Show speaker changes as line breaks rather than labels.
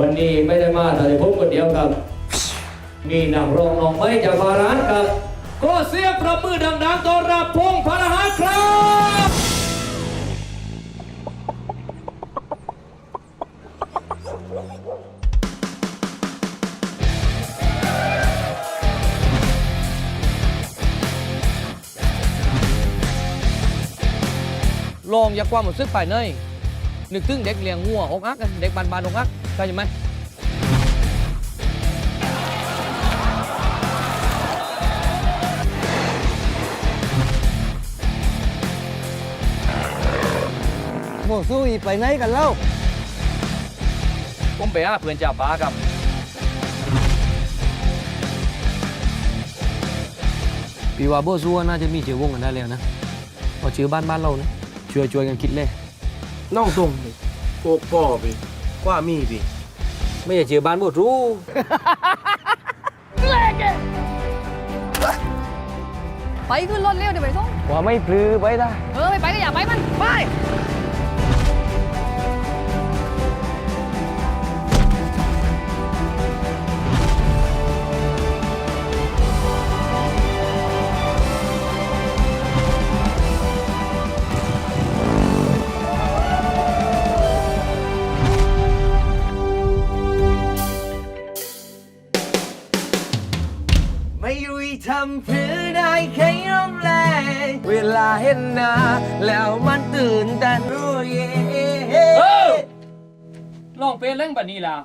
วันนี้ไม่ได้มาแต่ผมคนเดียวครับ มีนักร้องน้องไม้จากบาร้านครับ ก็เสียประมือดังๆต้อนรับพงษ์พลหัสครับ
ลองอย่าความรู้สึกไปเนยนึกถึงเด็กเลี้ยงงัวอกอัก เด็กบานๆอกอัก เข้าใจไหม
โมสู้อีไปไหนกันเล่า
ผมไปหาเพื่อนจ่าป้าครับพี่ว่าโบซัวน่าจะมีเจอวงกันได้แล้วนะเอาชื่อบ้านบ้านเรานะช่วยช่วยๆกันคิดเลย
น้องส่งดิโอ้ป่อพี่กว่ามีพี่
ไม่อยากเจอบ้านโบรู้
ไปขึ้นรถเร็วเดี๋ยวไปส่ง
ว่าไม่พลือไปได้
เออไม่ไปก็อย่าไปมันไป
ไม่ยุยทำเพื่อได้แค่ยอมแลเวลาเห็นหน้าแล้วมันตื่นแต่รู้เย่
ลองเป็นเล่นแบบนี้แล้ว